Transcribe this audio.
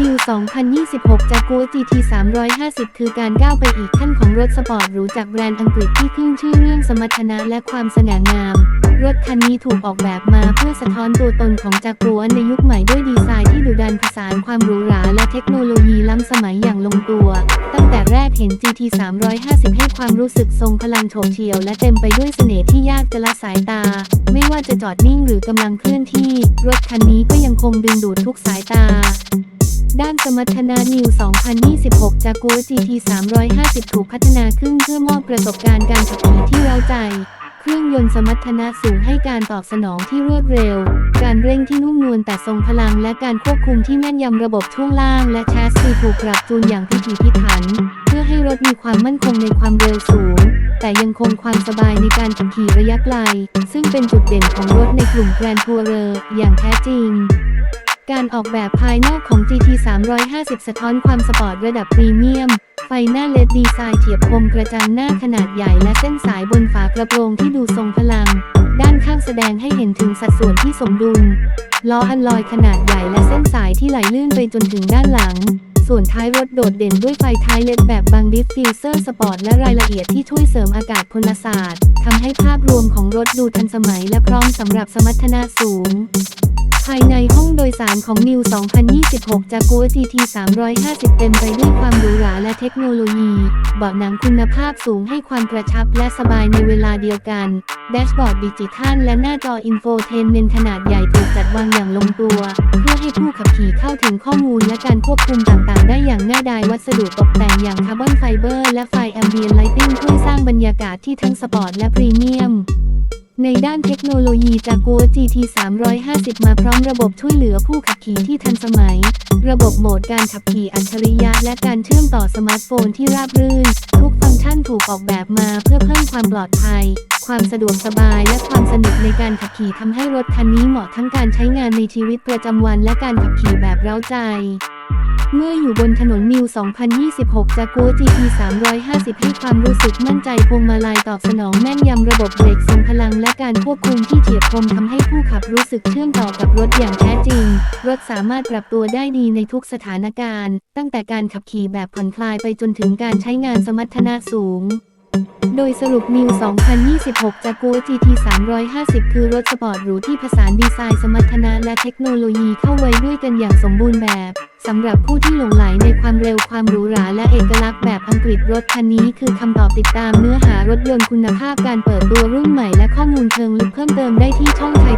New 2026 จาก GOA GT 350 คือการก้าวไปอีกขั้นของรถสปอร์ตหรูจากแบรนด์อังกฤษที่ขึ้นชื่อเรื่องสมรรถนะและความสง่างาม รถคันนี้ถูกออกแบบมาเพื่อสะท้อนตัวตนของจากกัวในยุคใหม่ด้วยดีไซน์ที่ดุดันผสานความหรูหราและเทคโนโลยีล้ำสมัยอย่างลงตัว ตั้งแต่แรกเห็น GT 350 ให้ความรู้สึกทรงพลังโฉบเฉี่ยว และเต็มไปด้วยเสน่ห์ที่ยากจะละสายตา ไม่ว่าจะจอดนิ่งหรือกำลังเคลื่อนที่ รถคันนี้ก็ยังคงดึงดูดทุกสายตา ด้านสมรรถนะ New 2026 จาก GOA GT 350 ถูกพัฒนาขึ้นเพื่อมอบประสบการณ์การขับขี่ที่เร้าใจ เครื่องยนต์สมรรถนะสูงให้การตอบสนองที่รวดเร็ว การเร่งที่นุ่มนวลแต่ทรงพลังและการควบคุมที่แม่นยำระบบช่วงล่างและแชสซีถูกปรับจูนอย่างพิถีพิถัน เพื่อให้รถมีความมั่นคงในความเร็วสูง แต่ยังคงความสบายในการขับขี่ระยะไกล ซึ่งเป็นจุดเด่นของรถในกลุ่มแกรนทัวเรอร์อย่างแท้จริง การออกแบบภายนอกของ GT 350 สะท้อนความสปอร์ตระดับพรีเมียม ไฟหน้าเลดดีไซน์เฉียบคมกระจังหน้าขนาดใหญ่และเส้นสายบนฝากระโปรงที่ดูทรงพลัง ด้านข้างแสดงให้เห็นถึงสัดส่วนที่สมดุล ล้ออันลอยขนาดใหญ่และเส้นสายที่ไหลลื่นไปจนถึงด้านหลัง ส่วนท้ายรถโดดเด่นด้วยไฟท้ายเลดแบบบางดิฟฟิวเซอร์สปอร์ตและรายละเอียดที่ช่วยเสริมอากาศพลศาสตร์ทำให้ภาพรวมของรถดูทันสมัยและพร้อมสำหรับสมรรถนะสูง ภายในห้องโดยสารของ New 2026 จาก GOA GT 350 เต็มไปด้วยความหรูหราและเทคโนโลยี เบาะหนังคุณภาพสูงให้ความกระชับและสบายในเวลาเดียวกัน แดชบอร์ดดิจิทัลและหน้าจออินโฟเทนเมนต์ขนาดใหญ่ถูกจัดวางอย่างลงตัว เพื่อให้ผู้ขับขี่เข้าถึงข้อมูลและการควบคุมต่างๆ ได้อย่างง่ายดายวัสดุตกแต่งอย่างคาร์บอนไฟเบอร์และไฟแอมเบียนไลติ้งช่วยสร้างบรรยากาศที่ทั้งสปอร์ตและพรีเมียม ในด้านเทคโนโลยีจาก GOA GT 350 มาพร้อมระบบช่วยเหลือผู้ขับขี่ที่ทันสมัย ระบบโหมดการขับขี่อัจฉริยะ และการเชื่อมต่อสมาร์ทโฟนที่ราบรื่น ทุกฟังก์ชันถูกออกแบบมาเพื่อเพิ่มความปลอดภัย ความสะดวกสบายและความสนุกในการขับขี่ทำให้รถคันนี้เหมาะทั้งการใช้งานในชีวิตประจำวันและการขับขี่แบบเร้าใจ เมื่ออยู่บนถนนมิว 2026 จาก GOA GT 350 ให้ความรู้สึกมั่นใจพวงมาลัยตอบสนองแม่นยำระบบเบรกทรงพลังและการควบคุมที่เฉียบคมทำให้ผู้ขับรู้สึกเชื่อมต่อกับรถอย่างแท้จริง รถสามารถปรับตัวได้ดีในทุกสถานการณ์ ตั้งแต่การขับขี่แบบผ่อนคลายไปจนถึงการใช้งานสมรรถนะสูง โดยสรุปมิว 2026 จาก GOA GT 350 คือรถสปอร์ตหรูที่ผสานดีไซน์สมรรถนะและเทคโนโลยีเข้าไว้ด้วยกันอย่างสมบูรณ์แบบสำหรับผู้ที่หลงไหลในความเร็วความหรูหราและเอกลักษณ์แบบอังกฤษรถคันนี้คือคำตอบติดตามเนื้อหารถยนต์คุณภาพการเปิดตัวรุ่นใหม่และข้อมูลเชิงลึกเพิ่มเติมได้ที่ช่องไทย